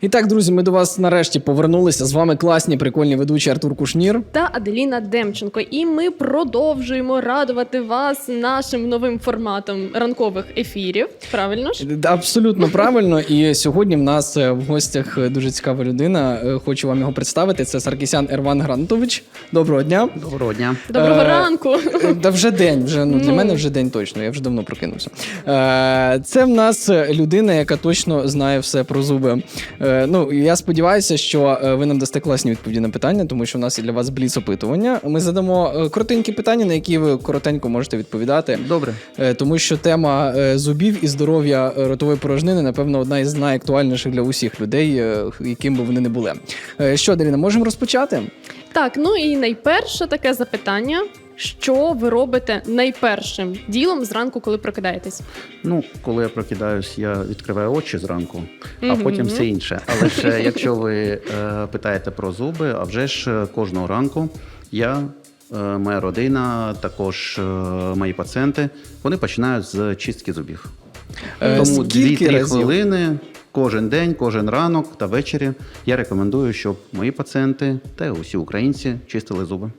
І так, друзі, ми до вас нарешті повернулися. З вами класні, прикольні ведучі Артур Кушнір. та Аделіна Демченко. І ми продовжуємо радувати вас нашим новим форматом ранкових ефірів. Правильно ж? Абсолютно правильно. І сьогодні в нас е, в гостях е, дуже цікава людина. Е, Хочу вам його представити. Це Саркісян Ерван Грантович. Доброго дня. Доброго дня. Доброго ранку. Да вже день. Вже ну для Ну. мене вже день точно. Я вже давно прокинувся. Це в нас людина, яка точно знає все про зуби. Е, Ну я сподіваюся, що е, ви нам дасте класні відповіді на питання, тому що у нас є для вас бліц опитування. Ми задамо е, коротенькі питання, на які ви коротенько можете відповідати. Добре. Е, Тому що тема зубів і здоров'я ротової порожнини, напевно, одна із найактуальніших для усіх людей, яким би вони не були. Е, Що, Даріна, можемо розпочати? Так, ну і найперше таке запитання. Що ви робите найпершим ділом зранку, коли прокидаєтесь? Ну, коли я прокидаюсь, я відкриваю очі зранку, а потім все інше. Але ж якщо ви е, питаєте про зуби, а вже ж е, кожного ранку я, е, моя родина, також е, мої пацієнти, вони починають з чистки зубів. Е, Тому скільки 2-3 разів? хвилини кожен день, кожен ранок та ввечері я рекомендую, щоб мої пацієнти та усі українці чистили зуби.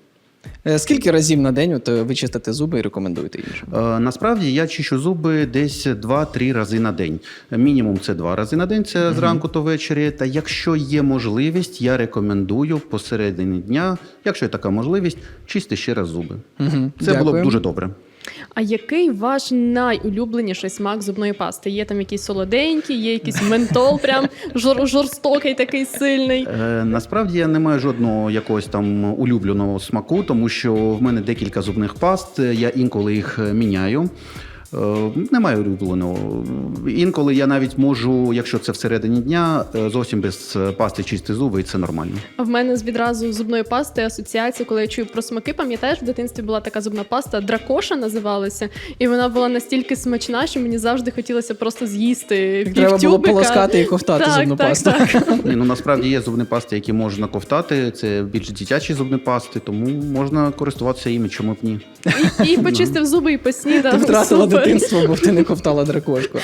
Е, Скільки разів на день от, е, ви чистите зуби і рекомендуєте іншим? Е, Насправді я чищу зуби десь 2-3 рази на день. Мінімум це 2 рази на день, це зранку то ввечері. Та якщо є можливість, я рекомендую посередині дня, якщо є така можливість, чисти ще раз зуби. Угу. Це було б дуже добре. А який ваш найулюбленіший смак зубної пасти? Є там якісь солоденькі, є якийсь ментол, прям жор- жорстокий, такий сильний. Е, Насправді я не маю жодного якогось там улюбленого смаку, тому що в мене декілька зубних паст. Я інколи їх міняю. Е, Немає улюбленого. Інколи я навіть можу, якщо це всередині дня, е, зовсім без е, пасти чисти зуби, і це нормально. А в мене з відразу зубної пасти асоціація, коли я чую про смаки, пам'ятаєш, в дитинстві була така зубна паста, дракоша називалася, і вона була настільки смачна, що мені завжди хотілося просто з'їсти. Так треба було полоскати і ковтати так, зубну так, пасту. Так. Ні, ну насправді є зубні пасти, які можна ковтати. Це більш дитячі зубні пасти, тому можна користуватися іми, чому б ні. І, і почистив зуби і поснідав. Ти втратила. Дитинство, бо ти не ковтала дракошку.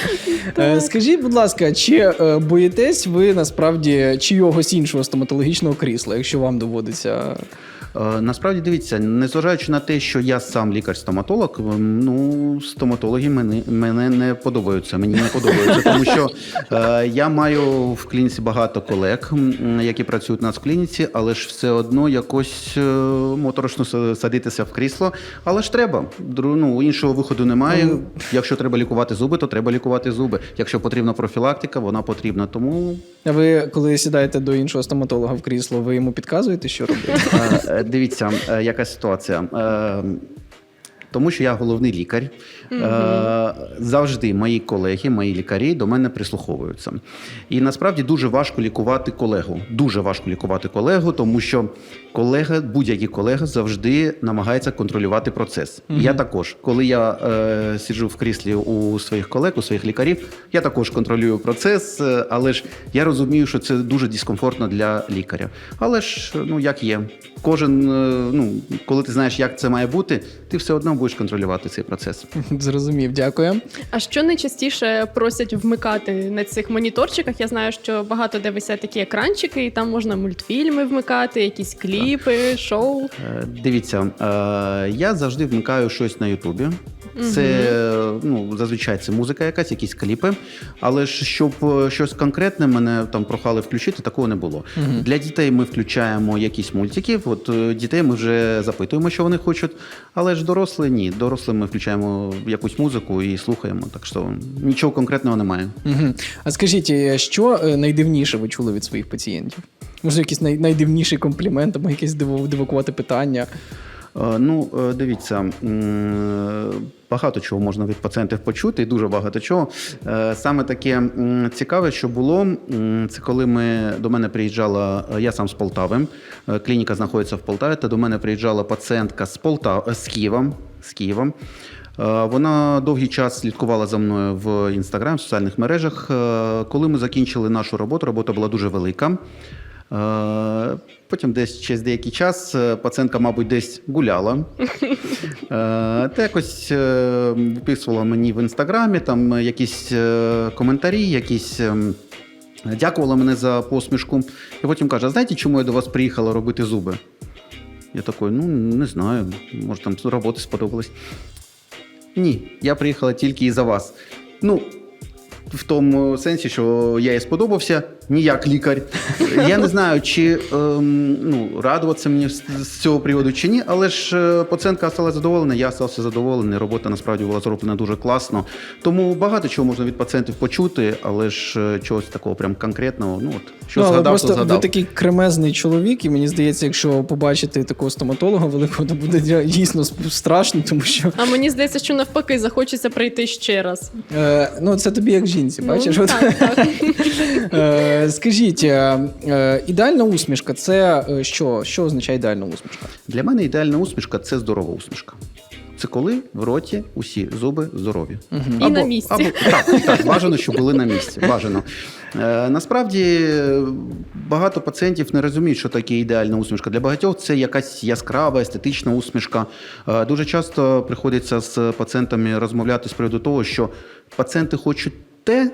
Е, Скажіть, будь ласка, чи е, боїтесь ви насправді чийогось іншого стоматологічного крісла, якщо вам доводиться Насправді дивіться, незважаючи на те, що я сам лікар-стоматолог, ем, ну стоматологи мене, мене не подобаються. Мені не подобаються, тому що е, я маю в клініці багато колег, які працюють у нас в клініці, але ж все одно якось е, моторошно садитися в крісло. Але ж треба. Ну, іншого виходу немає. Ну, Якщо треба лікувати зуби, то треба лікувати зуби. Якщо потрібна профілактика, вона потрібна. Тому А ви, коли сідаєте до іншого стоматолога в крісло, ви йому підказуєте, що робити? Е, е, Дивіться, е, яка ситуація. Тому що я головний лікар. Е, Завжди мої колеги, мої лікарі до мене прислуховуються. І насправді дуже важко лікувати колегу. Дуже важко лікувати колегу, тому що колега, будь-який колега завжди намагається контролювати процес. Я також, коли я е, сиджу в кріслі у своїх колег, у своїх лікарів, я також контролюю процес, е, але ж я розумію, що це дуже дискомфортно для лікаря. Але ж ну як є, кожен, е, ну коли ти знаєш, як це має бути, ти все одно будеш контролювати цей процес. Зрозумів, дякую. А що найчастіше просять вмикати на цих моніторчиках? Я знаю, що багато де висять такі екранчики, і там можна мультфільми вмикати, якісь кліпи, шоу. Е, Дивіться, е, я завжди вмикаю щось на Ютубі. Це ну зазвичай це музика, якась, якісь кліпи. Але ж щоб е, щось конкретне мене там прохали включити, такого не було. Для дітей ми включаємо якісь мультики. От е, дітей ми вже запитуємо, що вони хочуть. Але ж дорослі ні. Дорослі ми включаємо якусь музику і слухаємо. Так що нічого конкретного немає. Угу. А скажіть, е, що е, найдивніше ви чули від своїх пацієнтів? Може, якийсь най- найдивніший комплімент, або якесь дивакувати питання? Е, Ну, е, дивіться, багато чого можна від пацієнтів почути, і дуже багато чого. Е, Саме таке цікаве, що було, це коли ми до мене приїжджала, е, я сам з Полтави, е, клініка знаходиться в Полтаві, та до мене приїжджала пацієнтка з Полтави, з Києва. З Києва. Е, Вона довгий час слідкувала за мною в інстаграм, в соціальних мережах. Е, Коли ми закінчили нашу роботу, робота була дуже велика. Е, Потім десь через деякий час е, пацієнтка, мабуть, десь гуляла. Е, Та якось виписувала мені в інстаграмі там якісь коментарі, якісь. дякувала мене за посмішку. І потім каже: знаєте, чому я до вас приїхала робити зуби? Я такий, ну не знаю, може там роботи сподобалась. Ні, я приїхала тільки із-за вас. Ну, в тому сенсі, що я їй сподобався, не як лікар. Я не знаю, чи ем, ну, радуватися мені з, з цього приводу чи ні, але ж е, пацієнтка стала задоволена, я стався задоволений. Робота насправді була зроблена дуже класно. Тому багато чого можна від пацієнтів почути, але ж е, чогось такого прям конкретного. Ну от що ну, але згадав, просто то згадав. ви такий кремезний чоловік, і мені здається, якщо побачити такого стоматолога великого, то буде дя- дійсно сп- страшно, тому що А мені здається, що навпаки захочеться прийти ще раз. е, ну це тобі як жінці, бачиш? Ну, От. так, так. Е, скажіть, е, е, ідеальна усмішка це е, що? Що означає ідеальна усмішка? Для мене ідеальна усмішка це здорова усмішка. Це коли в роті усі зуби здорові. І на місці. Або, так, так, бажано, щоб були на місці. Бажано. Е, насправді е, багато пацієнтів не розуміють, що таке ідеальна усмішка. Для багатьох це якась яскрава, естетична усмішка. Е, дуже часто приходиться з пацієнтами розмовляти з приводу того, що пацієнти хочуть те.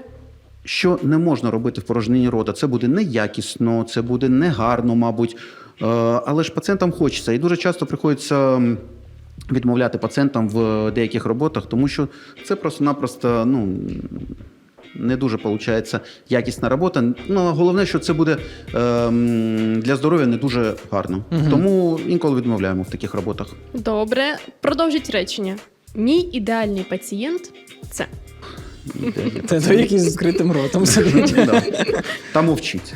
Що не можна робити в порожнині рота. Це буде неякісно, це буде негарно, мабуть. Е, Але ж пацієнтам хочеться. І дуже часто приходиться відмовляти пацієнтам в деяких роботах, тому що це просто-напросто ну, не дуже виходить якісна робота. Ну, головне, що це буде ем, для здоров'я не дуже гарно. Тому інколи відмовляємо в таких роботах. Добре, продовжіть речення. Мій ідеальний пацієнт це. Це той, який з відкритим ротом сидить. Та мовчить.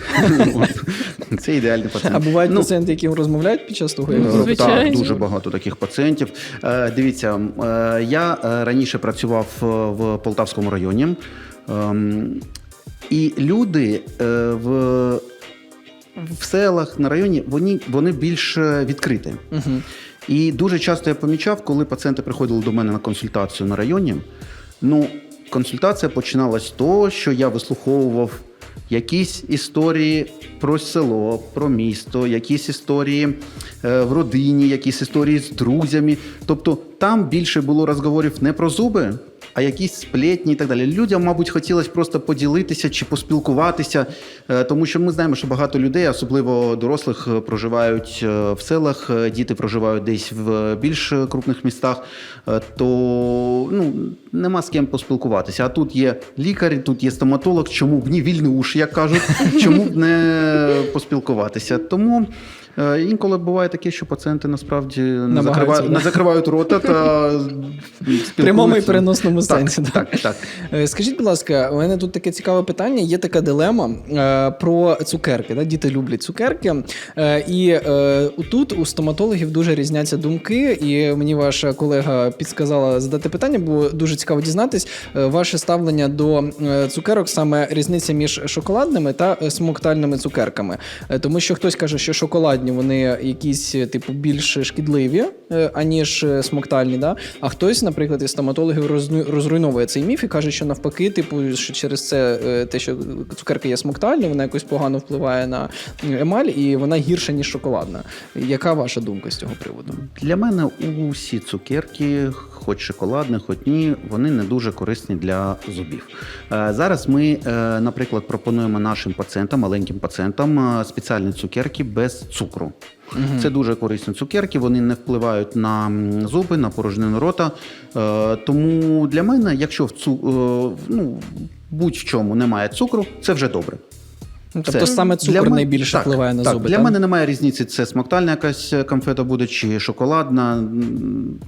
Це ідеальний пацієнт. А бувають Ну, пацієнти, які розмовляють під час того, як Е. Так, дуже багато таких пацієнтів. Е, Дивіться, е, я раніше працював в Полтавському районі, ем, і люди в, в селах на районі вони, вони більш відкриті. Мгм. І дуже часто я помічав, коли пацієнти приходили до мене на консультацію на районі. Ну, консультація починалась з того, що я вислуховував якісь історії про село, про місто, якісь історії е, в родині, якісь історії з друзями. Тобто там більше було розговорів не про зуби, а якісь сплетні і так далі. Людям, мабуть, хотілося просто поділитися чи поспілкуватися, е, тому що ми знаємо, що багато людей, особливо дорослих, е, проживають е, в селах, діти проживають десь в більш крупних містах, то ну, нема з ким поспілкуватися. А тут є лікар, тут є стоматолог, чому б ні вільний уш, як кажуть, чому б не поспілкуватися. Тому. Е, Інколи буває таке, що пацієнти насправді не Намагаються, не закривають рота та В прямому і переносному Так, сенсі. да. так, так. Е, Скажіть, будь ласка, у мене тут таке цікаве питання. Є така дилема е, про цукерки. Да? Діти люблять цукерки. І тут у стоматологів дуже різняться думки. І мені ваша колега підсказала задати питання, бо дуже цікаво дізнатись ваше ставлення до цукерок, саме різниця між шоколадними та смоктальними цукерками. Тому що хтось каже, що шоколадні вони якісь, е, типу, більш шкідливі, е, аніж е, смоктальні. Да? А хтось, наприклад, із стоматологів розруйновує цей міф і каже, що навпаки, типу, що через це те, що цукерка є смоктальна, вона якось погано впливає на емаль, і вона гірша, ніж шоколадна. Яка ваша думка з цього приводу? Для мене усі цукерки, хоч шоколадні, хоч ні, вони не дуже корисні для зубів. Зараз ми, наприклад, пропонуємо нашим пацієнтам, маленьким пацієнтам, спеціальні цукерки без цукру. Це дуже корисні цукерки, вони не впливають на зуби, на порожнину рота. Е, Тому для мене, якщо в цу, е, ну, будь-в чому немає цукру, це вже добре. Тобто Все. саме Для цукор мен- найбільше так, впливає на так, зуби. Для так? мене немає різниці, це смоктальна якась конфета буде чи шоколадна.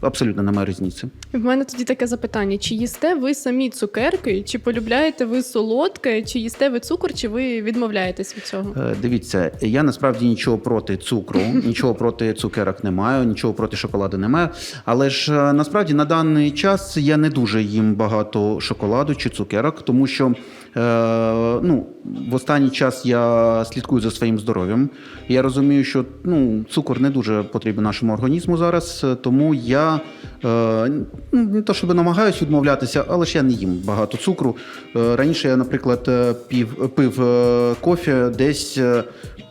Абсолютно немає різниці. В мене тоді таке запитання: чи їсте ви самі цукерки, чи полюбляєте ви солодке, чи їсте ви цукор, чи ви відмовляєтесь від цього? Е, Дивіться, я насправді нічого проти цукру, нічого проти цукерок не маю, нічого проти шоколаду не маю. Але ж е, насправді на даний час я не дуже їм багато шоколаду чи цукерок, тому що е, ну, в останній час я слідкую за своїм здоров'ям. Я розумію, що ну, цукор не дуже потрібен нашому організму зараз, тому я Е, ну, Не то, щоб намагаюсь відмовлятися, але ж я не їм багато цукру. Е, Раніше я, наприклад, е, пів, пив е, кофе десь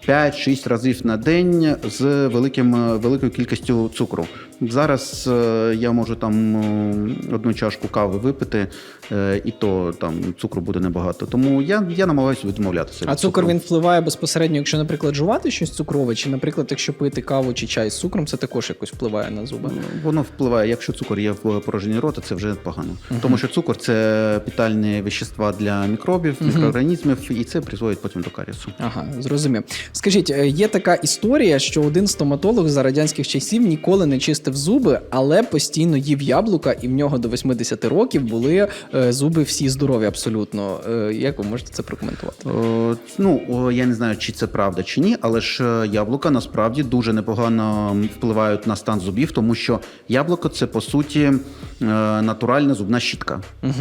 5-6 разів на день з великим, великою кількістю цукру. Зараз е, я можу там е, одну чашку кави випити, е, і то там цукру буде небагато. Тому я, я намагаюся відмовлятися. А від цукор він впливає безпосередньо, якщо, наприклад, жувати щось цукрове, чи, наприклад, якщо пити каву чи чай з цукром, це також якось впливає на зуби. Воно впливає, якщо цукор є в порожній рота, це вже погано. Тому що цукор це питальні вещества для мікробів, мікроорганізмів, і це призводить потім до карісу. Ага, зрозумів. Скажіть, е, є така історія, що один стоматолог за радянських часів ніколи не чистив зуби, але постійно їв яблука, і в нього до 80 років були е, зуби всі здорові абсолютно. Е, як ви можете це прокоментувати? О, ну, я не знаю, чи це правда чи ні, але ж яблука насправді дуже непогано впливають на стан зубів, тому що яблуко це по суті натуральна зубна щітка. Угу.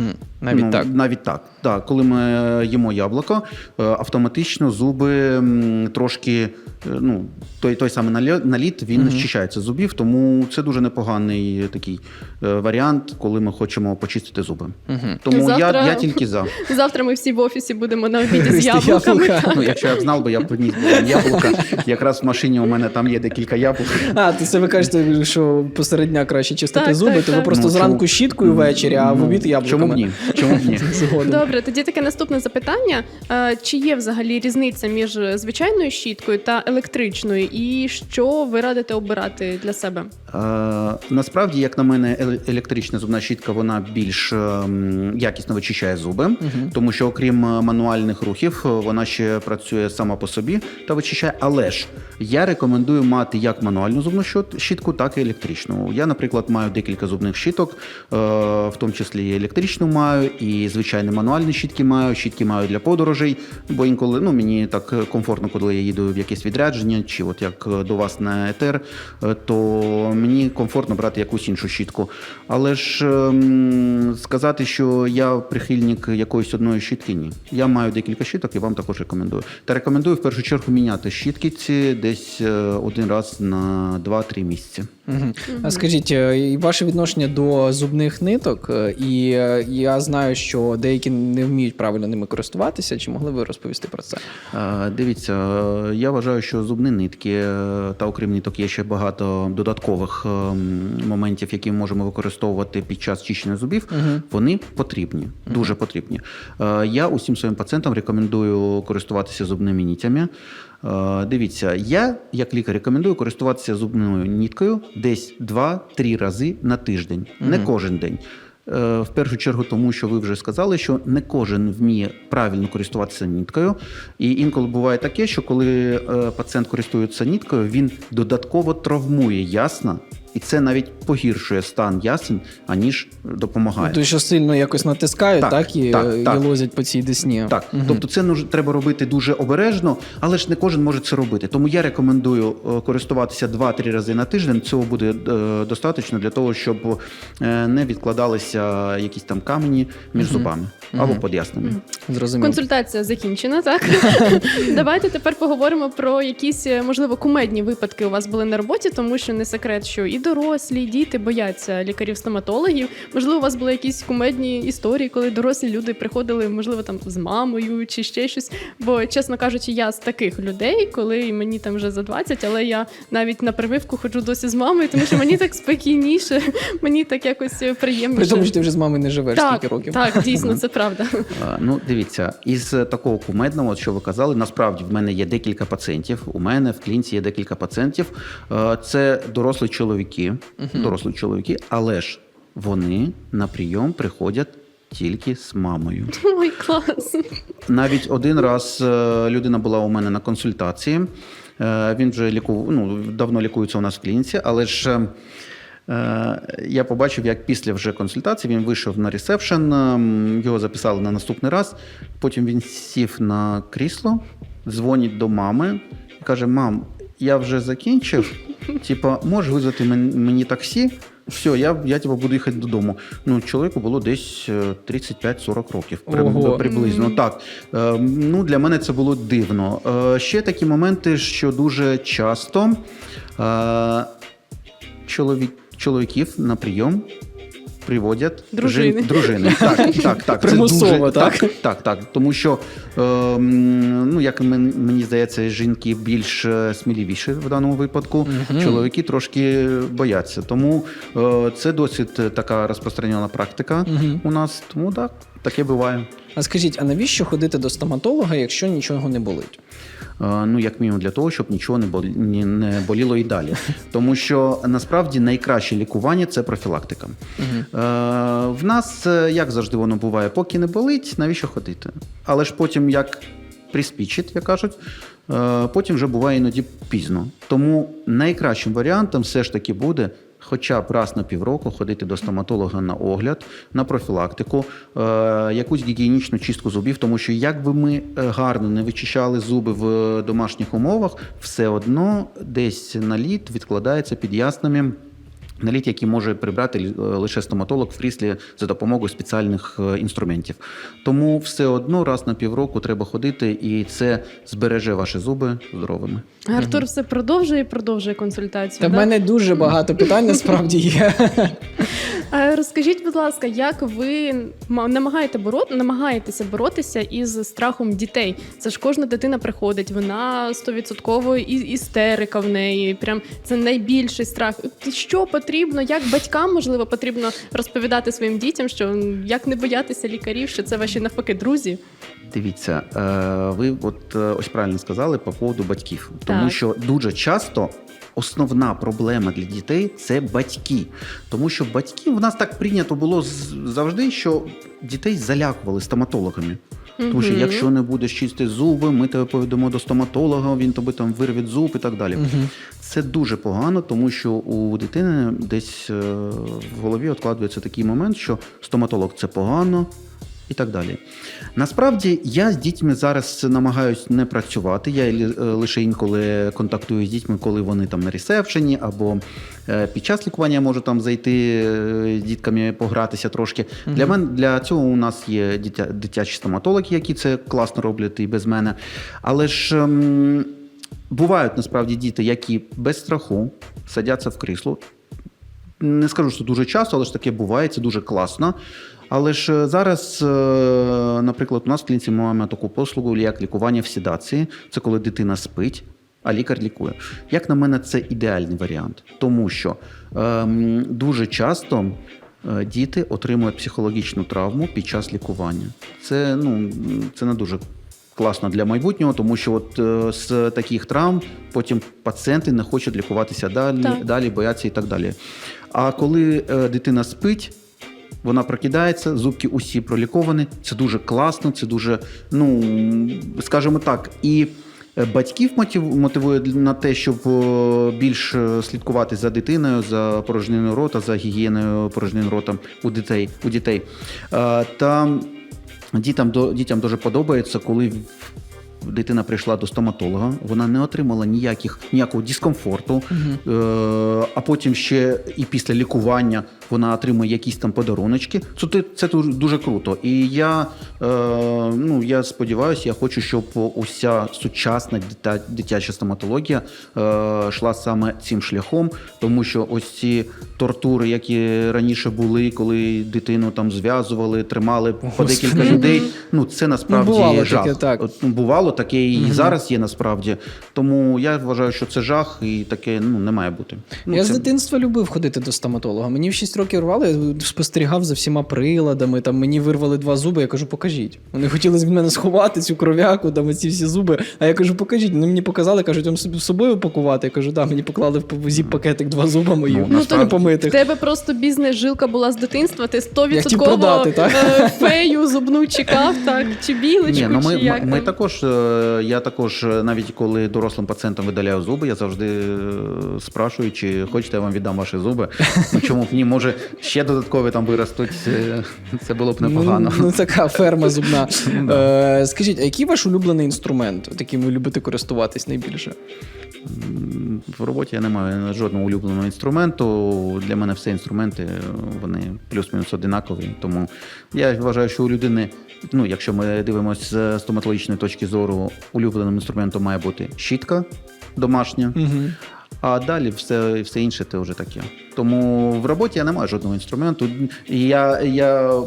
Навіть ну, так. Навіть так. так. Коли ми їмо яблуко, автоматично зуби м, трошки, ну, той, той самий наліт, він щищається з зубів, тому це дуже непоганий такий е, варіант, коли ми хочемо почистити зуби. Тому Завтра- я, я тільки за. Завтра ми всі в офісі будемо на обіді з яблуками. яблука. Ну, якщо я б знав, би, я б приніс би яблука. Якраз в машині у мене там є декілька яблук. А, то це ви кажете, що посеред дня краще чистити Так, зуби, так, то ви так. просто Ну, зранку чому- щіткою ввечері, а в Ну, обід яблуками. Чому б ні? Чому б ні? Згоден. Добре, тоді таке наступне запитання. Е, Чи є взагалі різниця між звичайною щіткою та електричною, і що ви радите обирати для себе? Е, насправді, як на мене, електрична зубна щітка вона більш ем, якісно вичищає зуби, тому що окрім е, мануальних рухів, е, вона ще працює сама по собі та вичищає. Але ж я рекомендую мати як мануальну зубну щітку, так і електричну. Я, наприклад, маю декілька зубних щіток, е, в тому числі і електричну маю, і звичайні мануальні щітки маю. Щітки маю для подорожей, бо інколи ну мені так комфортно, коли я їду в якесь відрядження, чи от як е, до вас на етер, е, то мені комфортно брати якусь іншу щітку. Але ж ем, сказати, що я прихильник якоїсь одної щітки, ні. Я маю декілька щіток і вам також рекомендую. Та рекомендую в першу чергу міняти щітки ці десь е, один раз на 2-3 місяці. Мгм. А Скажіть, ваше відношення до зубних ниток, і я знаю, що деякі не вміють правильно ними користуватися. Чи могли ви розповісти про це? Дивіться, я вважаю, що зубні нитки е, та окрім ниток є ще багато додаткових ем, моментів, які ми можемо використовувати під час чищення зубів. Вони потрібні, дуже потрібні. Е, Я усім своїм пацієнтам рекомендую користуватися зубними нітями. Е, Дивіться, я як лікар рекомендую користуватися зубною ніткою десь 2-3 рази на тиждень, не кожен день. Е, В першу чергу, тому що ви вже сказали, що не кожен вміє правильно користуватися ніткою. І інколи буває таке, що коли е, пацієнт користується ніткою, він додатково травмує ясна, і це навіть погіршує стан ясен, аніж допомагає. Той, що сильно якось натискають, так, Так, і, так, е, так. і лозять по цій десні. Так, тобто це нуж- треба робити дуже обережно, але ж не кожен може це робити. Тому я рекомендую е, користуватися 2-3 рази на тиждень. Цього буде е, достатньо для того, щоб не відкладалися якісь там камені між зубами або під ясними. Зрозуміло. Консультація закінчена, так? Давайте тепер поговоримо про якісь, можливо, кумедні випадки у вас були на роботі, тому що не секрет, що і дорослі, і діти бояться лікарів-стоматологів. Можливо, у вас були якісь кумедні історії, коли дорослі люди приходили, можливо, там з мамою чи ще щось. Бо, чесно кажучи, я з таких людей, коли мені там вже за 20, але я навіть на прививку ходжу досі з мамою, тому що мені так спокійніше, мені так якось приємніше. При тому, що ти вже з мамою не живеш так, скільки років. так, дійсно, це правда. Ну, дивіться, із такого кумедного, що ви казали, насправді в мене є декілька пацієнтів. У мене в клінці є декілька пацієнтів. Е, Це дорослі чоловіки, дорослі чоловіки, але ж вони на прийом приходять тільки з мамою. Ой, клас. Навіть один раз е, людина була у мене на консультації. Е, Він вже ліку... ну, давно лікується у нас в клініці, але ж. е, Я побачив, як після вже консультації він вийшов на ресепшн, ем, його записали на наступний раз. Потім він сів на крісло, дзвонить до мами і каже: Мам, я вже закінчив. Типа, можеш визвати мені таксі? Все, я, я типу, буду їхати додому. Ну, чоловіку було десь е, 35-40 років Ого. приблизно. Так. Е, ну, для мене це було дивно. Е, ще такі моменти, що дуже часто. Е, Чоловік, чоловіків на прийом приводять Дружини. жін- дружини. Так, так, так. Це Примусово, дуже- так? так, так, так. Тому що, е, ну, як мені здається, жінки більш е, сміливіші в даному випадку. Мгм. Чоловіки трошки бояться. Тому е, це досить е, така розпространена практика Мгм. у нас. Тому так, таке буває. А скажіть, а навіщо ходити до стоматолога, якщо нічого не болить? Е, Ну, як мінімум, для того, щоб нічого не болі- не боліло і далі. Тому що насправді найкраще лікування це профілактика. Угу. В нас, е, як завжди, воно буває, поки не болить, навіщо ходити? Але ж потім, як приспічить, як кажуть, потім вже буває іноді пізно. Тому найкращим варіантом все ж таки буде. Хоча б раз на півроку ходити до стоматолога на огляд, на профілактику, е, якусь гігієнічну чистку зубів, тому що як би ми е, гарно не вичищали зуби в домашніх умовах, все одно десь на літ відкладається під ясними. Наліт, які може прибрати е, лише стоматолог в кріслі за допомогою спеціальних е, інструментів. Тому все одно раз на півроку треба ходити, і це збереже ваші зуби здоровими. Артур все продовжує і продовжує консультацію. Та в мене дуже багато питань насправді є. А Розкажіть, будь ласка, як ви ма- намагаєте борот, намагаєтеся боротися із страхом дітей? Це ж кожна дитина приходить, вона стовідсотково і- істерика в неї. Прям це найбільший страх. Що потрібно, як батькам можливо потрібно розповідати своїм дітям, що як не боятися лікарів, що це ваші навпаки друзі? Дивіться, е, ви от е, ось правильно сказали по поводу батьків, тому Так. що дуже часто. Основна проблема для дітей це батьки, тому що батьки в нас так прийнято було завжди, що дітей залякували стоматологами. Тому що Мгм. якщо не будеш чистити зуби, ми тебе поведемо до стоматолога, він тобі там вирве зуб і так далі. Мгм. Це дуже погано, тому що у дитини десь е, в голові откладується такий момент, що стоматолог це погано. І так далі. Насправді я з дітьми зараз намагаюся не працювати. Я е, лише інколи контактую з дітьми, коли вони там на ресепшені, або е, під час лікування я можу там зайти е, з дітками погратися трошки. Для мене для цього у нас є дитя, дитячі стоматологи, які це класно роблять і без мене. Але ж. ем, Бувають насправді діти, які без страху садяться в крісло. Не скажу, що дуже часто, але ж таке буває, це дуже класно. Але ж е, зараз, е, наприклад, у нас в клініці ми маємо таку послугу, як лікування в седації. Це коли дитина спить, а лікар лікує. Як на мене, це ідеальний варіант, тому що ем, дуже часто е, діти отримують психологічну травму під час лікування. Це, ну, це не дуже класно для майбутнього, тому що от е, з таких травм потім пацієнти не хочуть лікуватися далі, Так. далі бояться і так далі. А коли е, дитина спить, вона прокидається, зубки усі проліковані. Це дуже класно, це дуже, ну скажімо так, і. е, Батьків мотив- мотивує на те, щоб е, більш е, слідкувати за дитиною, за порожниною рота, за гігієною порожнин рота у дітей. У дітей. Та дітям, до- дітям дуже подобається, коли дитина прийшла до стоматолога, вона не отримала ніяких, ніякого дискомфорту, е, а потім ще і після лікування вона отримує якісь там подаруночки. Це, це дуже, круто. І я, е, ну, я сподіваюся, я хочу, щоб уся сучасна дитя, дитяча стоматологія е, йшла саме цим шляхом, тому що ось ці тортури, які раніше були, коли дитину там зв'язували, тримали по декілька людей. Ну це насправді Ну, бувало жах. таке, так. От, ну, бувало таке і Мгм. зараз є насправді. Тому я вважаю, що це жах, і таке ну не має бути. Ну, я це- з дитинства любив ходити до стоматолога. Мені в 6 років рвали, я спостерігав за всіма приладами. Там мені вирвали два зуби. Я кажу, покажіть. Вони хотіли від мене сховати цю кров'яку, там ці всі зуби. А я кажу, покажіть. Вони мені показали, кажуть, вам собі з собою пакувати. Я кажу, да, мені поклали в зіп пакетик два зуба мої. Ну, Ну, насправді- не В тебе просто бізнес-жилка була з дитинства, ти Я хотів 100% продати, так? е, фею зубну чекав, так, чи білочку, Ні, ну ми, чи як ми, ми також, е, я також, е, навіть коли дорослим пацієнтам видаляю зуби, я завжди спрашую, чи хочете, я вам віддам ваші зуби. Ну чому б ні, може ще додаткові там виростуть. е, Це було б непогано. Ну, ну така ферма зубна. е, скажіть, а який ваш улюблений інструмент, от яким ви любите користуватись найбільше? В роботі я не маю жодного улюбленого інструменту. Для мене всі інструменти е, вони плюс-мінус одинакові. Тому я вважаю, що у людини, ну якщо ми дивимося з стоматологічної точки зору, улюбленим інструментом має бути щітка домашня, Угу. А далі все, все інше це вже таке. Тому в роботі я не маю жодного інструменту. Я, я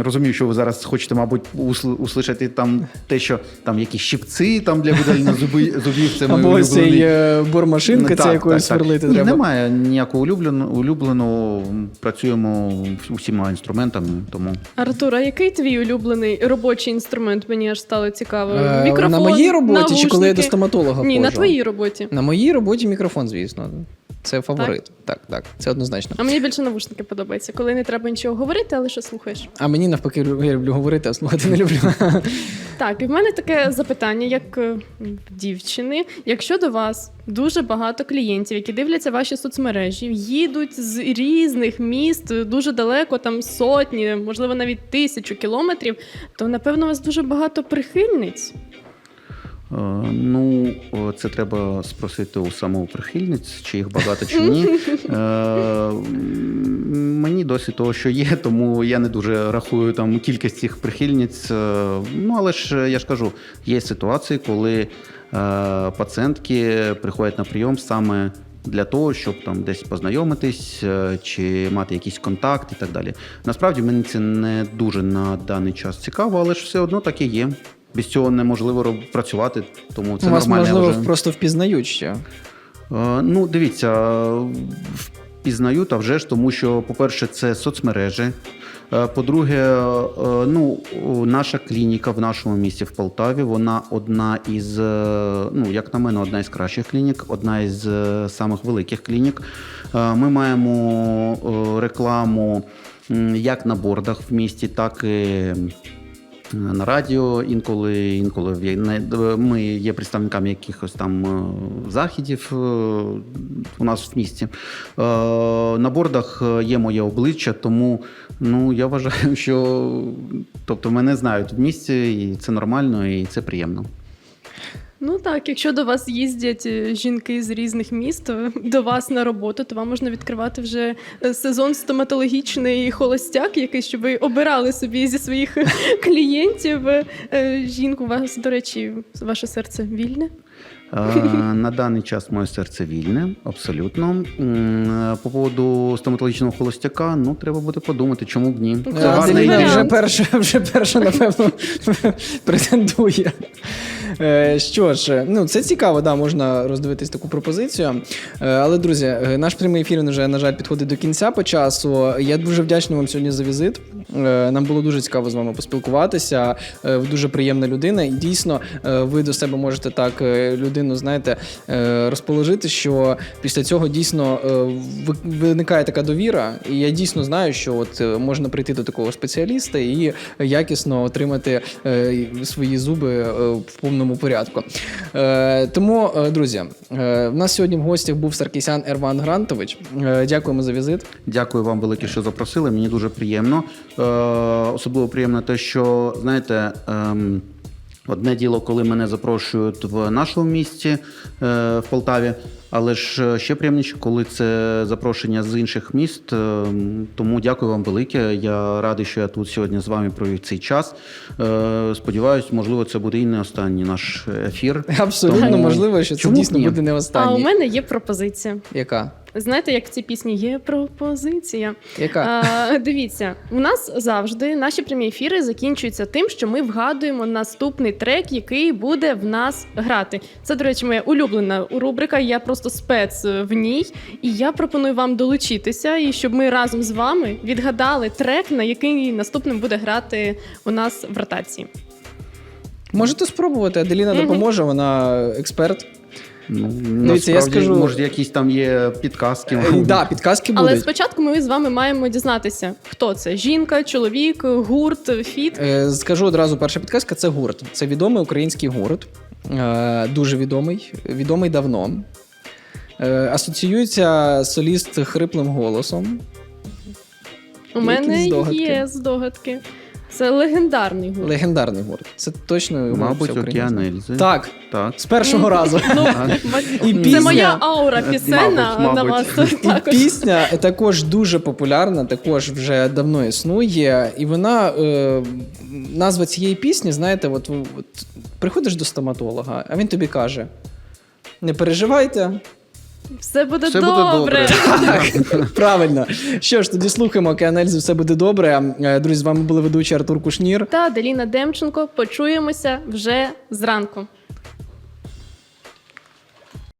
розумію, що ви зараз хочете, мабуть, усл- услышати там те, що там якісь щипці там для видалення зуби, зубів. Це Або ось цей бормашинка, це якоюсь сверлити треба. Немає ніякого улюбленого, улюбленого. Працюємо усіма інструментами, тому Артур, а який твій улюблений робочий інструмент? Мені аж стало цікаво. Е, Мікрофон, на моїй роботі чи коли я до стоматолога Ні, на твоїй роботі. На моїй роботі мікрофон, звісно. Це фаворит. Так, так, це однозначно. А мені більше навушники подобаються, коли не треба нічого говорити, але що слухаєш. А мені навпаки я люблю говорити, а слухати не люблю. Так, і в мене таке запитання, як е, дівчини. Якщо до вас дуже багато клієнтів, які дивляться ваші соцмережі, їдуть з різних міст дуже далеко, там сотні, можливо, навіть тисячу кілометрів, то напевно у вас дуже багато прихильниць. Е, Ну, це треба спросити у самоприхильниць, чи їх багато чи ні. Е, Мені досі того, що є, тому я не дуже рахую там кількість цих прихильниць. Е, Ну, але ж я ж кажу, є ситуації, коли е, пацієнтки приходять на прийом саме. Для того, щоб там десь познайомитись е, чи мати якийсь контакт і так далі. Насправді мені це не дуже на даний час цікаво, але ж все одно так і є. Без цього неможливо працювати, тому це вас, нормально. можливо, вже. просто впізнають ще. Е, Ну, дивіться, впізнають, а вже ж, тому що, по-перше, це соцмережі. Е, По-друге, е, ну, наша клініка в нашому місті в Полтаві, вона одна із, ну, як на мене, одна із кращих клінік, одна із самих великих клінік. Ми маємо рекламу як на бордах в місті, так і на радіо інколи, інколи ми є представниками якихось там е, західів е, у нас в місті. Е, На бордах е, є моє обличчя, тому ну, я вважаю, що тобто мене знають в місті, і це нормально, і це приємно. Ну так, якщо до вас їздять е, жінки з різних міст е, до вас на роботу, то вам можна відкривати вже е, сезон стоматологічний холостяк, який щоб ви обирали собі зі своїх клієнтів жінку. У вас, до речі, ваше серце вільне. На даний час моє серце вільне, абсолютно. По поводу стоматологічного холостяка, ну треба буде подумати, чому б ні. Ну, Це клас, гарна ідея. вже перша, вже перша, напевно, претендує. Е, Що ж, ну це цікаво, да, можна роздивитись таку пропозицію. Е, Але, друзі, е, наш прямий ефір вже, на жаль, підходить до кінця по часу. Я дуже вдячний вам сьогодні за візит. Е, Нам було дуже цікаво з вами поспілкуватися. Е, Ви дуже приємна людина, і дійсно е, ви до себе можете так е, людину, знаєте, е, розположити, що після цього дійсно е, виникає така довіра. І я дійсно знаю, що от е, можна прийти до такого спеціаліста і якісно отримати е, свої зуби е, в повному порядку. Е, Тому, е, друзі, е, в нас сьогодні в гостях був Саркісян Ерван Грантович. Е, Дякуємо за візит. Дякую вам велике, що запросили. Мені дуже приємно. Е, особливо приємно те, що знаєте. ем, Одне діло, коли мене запрошують в нашому місті е, в Полтаві, але ж е, ще приємніше, коли це запрошення з інших міст. Е, Тому дякую вам велике. Я радий, що я тут сьогодні з вами провів цей час. Е, Сподіваюсь, можливо, це буде і не останній наш ефір. Абсолютно Тому можливо, що це чому дійсно ні? буде не А у мене є пропозиція. Яка? Знаєте, як в цій пісні є пропозиція? Яка? А, дивіться, у нас завжди наші прямі ефіри закінчуються тим, що ми вгадуємо наступний трек, який буде в нас грати. Це, до речі, моя улюблена рубрика. Я просто спец в ній. І я пропоную вам долучитися, і щоб ми разом з вами відгадали трек, на який наступним буде грати у нас в ротації. Можете спробувати. Аделіна допоможе, вона експерт. Ну, Дивіться, я скажу- може, якісь там є підказки. Е, Да, підказки Але будуть. спочатку ми з вами маємо дізнатися, хто це: жінка, чоловік, гурт, фіт. Е, Скажу одразу, перша підказка це гурт. Це відомий український гурт. Е, Дуже відомий, відомий давно. Е, Асоціюється соліст хриплим голосом. У Є мене здогадки? є здогадки. Це легендарний гурт. Легендарний гурт. Це точно Мабуть, океан Ельзи. Так, Так. з першого разу. Ну, І це пісня- моя аура пісенна Мабуть, на мабуть. вас І також. пісня також дуже популярна, також вже давно існує. І вона е, назва цієї пісні, знаєте, от, от приходиш до стоматолога, а він тобі каже: не переживайте, Все буде Все буде добре. добре. Так, правильно. Що ж, тоді слухаємо океанельзи, все буде добре. Е, Друзі, з вами були ведучі Артур Кушнір. Та Деліна Демченко. Почуємося вже зранку.